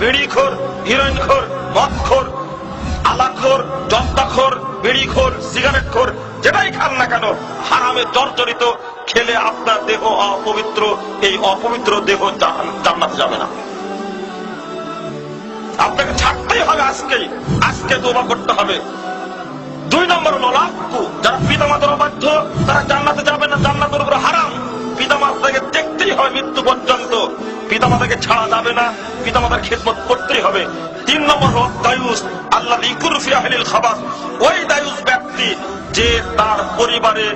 বিড়িখোর হিরোইনখোর মদখোর, আলাখোর জর্দাখোর বিড়িখোর, সিগারেটখোর, যেটাই খান না কেন, হারামে জর্জরিত, খেলে আপনার দেহ অপবিত্র, এই অপবিত্র দেহ জান্নাতে যাবে না। আপনাকে ছাড়তেই হবে আজকেই। আজকে দোবা করতে হবে। দুই নম্বর হলো লাক্কু যারা পিতা মাতার অবাধ্য, তারা জান্নাতে যাবে না। জান্নাতের উপরে হারাম। পিতা মাতাকে দেখতেই হবে মৃত্যু পর্যন্ত পিতা মাতাকে ছাড়া যাবে না। পিতা মাতার খেদমত করতেই হবে। তিন নম্বর হল দায়ুস। আল্লাহ ইকুর ফিয়াহিল খাবার। ওই দায়ুস ব্যক্তি যে তার পরিবারে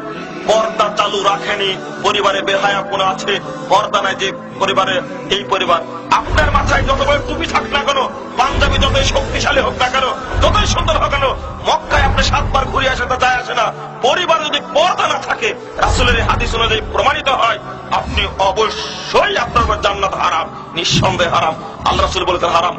পর্দা চালু রাখেনি, পরিবারে বেহায়াপনা আছে, পর্দা নাই যে পরিবারে এই পরিবার। আপনার মাথায় যত বড় টুপি থাক না কেন, পাঞ্জাবি যতই শক্তিশালী হোক না কেন, যতই সুন্দর হোক কেন, মক্কায় আপনি সাতবার ঘুরে আসে তা যায় আসে না। পরিবার থাকে, রাসুলের হাদিস অনুযায়ী প্রমাণিত হয়, আপনি অবশ্যই আপনার জান্নাত হারাম, নিঃসন্দেহ হারাম। আল্লাহ রাসুল বলেছেন হারাম।